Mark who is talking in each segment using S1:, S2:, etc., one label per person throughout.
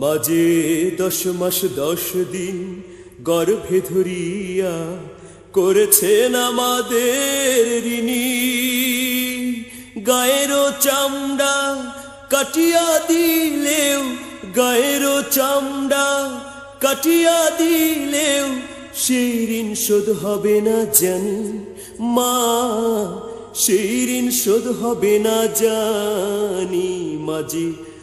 S1: মাঝে দশ মাস, দশ দিন গর্ভে ধরিয়া করেছেন আমাদের ঋণী। গায়েরও চামড়া কাটিয়া দিলেও, গায়েরও চামড়া কাটিয়া দিলেও সেই ঋণ শোধ হবে না জানি মা, সেই ঋণ শোধ হবে না জানি মাঝে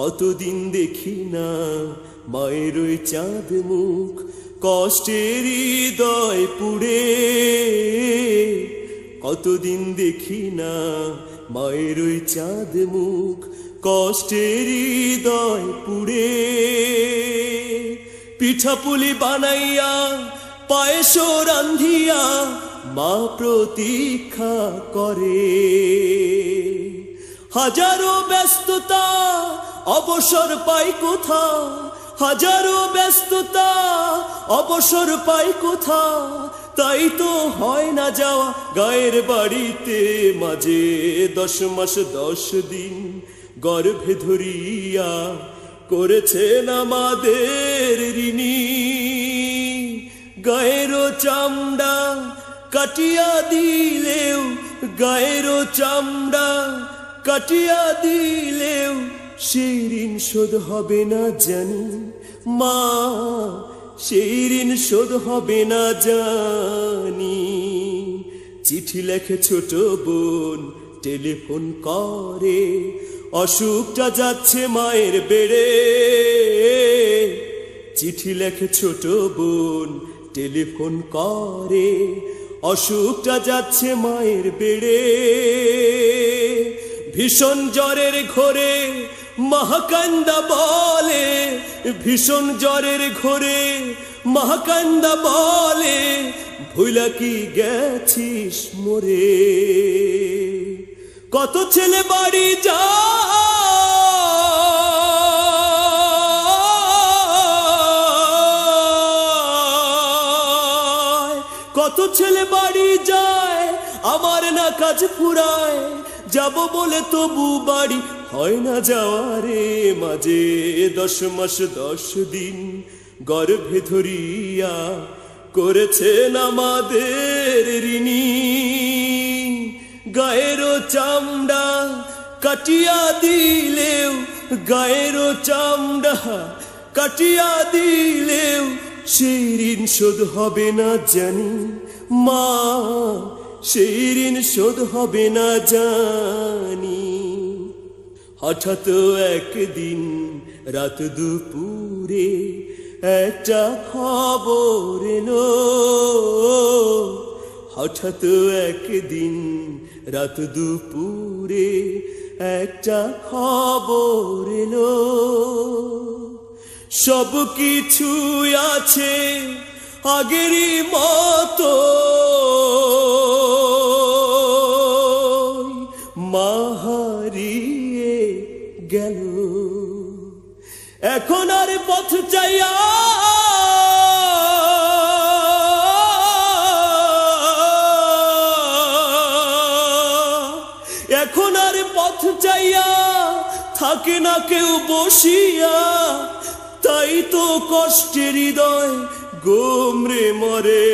S1: কতদিন দেখি না মায়ের ওই চাঁদ মুখ, কষ্টের হৃদয় পুড়ে। কতদিন দেখি না মায়ের ওই চাঁদ মুখ, কষ্টের হৃদয় পুড়ে। পিঠাপুলি বানাইয়া পায়েস রান্ধিয়া মা প্রতীক্ষা করে। হাজারো ব্যস্ততা, অবসর পাই কোথা হাজারো ব্যস্ততা, অবসর পাই কোথা তাই তো হয় না যাওয়া গায়ের বাড়িতে মাঝে দশ মাস, দশ দিন গর্ভে ধরিয়া করেছেন আমাদের ঋণী। গায়েরও চামড়া কাটিয়া দিলেও গায়েরও চামড়া কাটিয়া দিলেও সেই ঋণ শোধ হবে না জানি। মা সেই ঋণ শোধ হবে না জানি। চিঠি লেখে ছোট বোন, টেলিফোন করে। অসুখটা যাচ্ছে মায়ের বেড়ে। চিঠি লেখে ছোট বোন, টেলিফোন করে। অসুখটা যাচ্ছে মায়ের বেড়ে। ভীষণ জ্বরের ঘোরে, মহাকান্দা বলে। ভীষণ জ্বরের ঘোরে, মহাকান্দা বলে। ভুলা কি গেছিস মোরে? কত ছেলে বাড়ি যা কত ছেলে বাড়ি যায়, আমার না কাজ ফুরায় যাব বলে তবু বাড়ি। হয় না যাওয়ারে মাঝে দশ মাস, দশ দিন গর্ভে ধরিয়া করেছেন আমাদের ঋণী। গায়েরও চামড়া কাটিয়া দিলেও গায়েরও চামড়া কাটিয়া দিলেও সেই ঋণ শোধ হবে না জানি মা। সেই ঋণ শোধ হবে না জানি। হঠাৎ একদিন রাত দুপুরে একটা খবর এলো। হঠাৎ একদিন রাত দুপুরে একটা খবর এলো। সব কিছু আছে আগেরই মতো। গেল। এখন আর পথ চাইয়া এখন আর পথ চাইয়া থাকে না কেউ বসিয়া। তাই তো কষ্টের হৃদয় গোমরে মরে।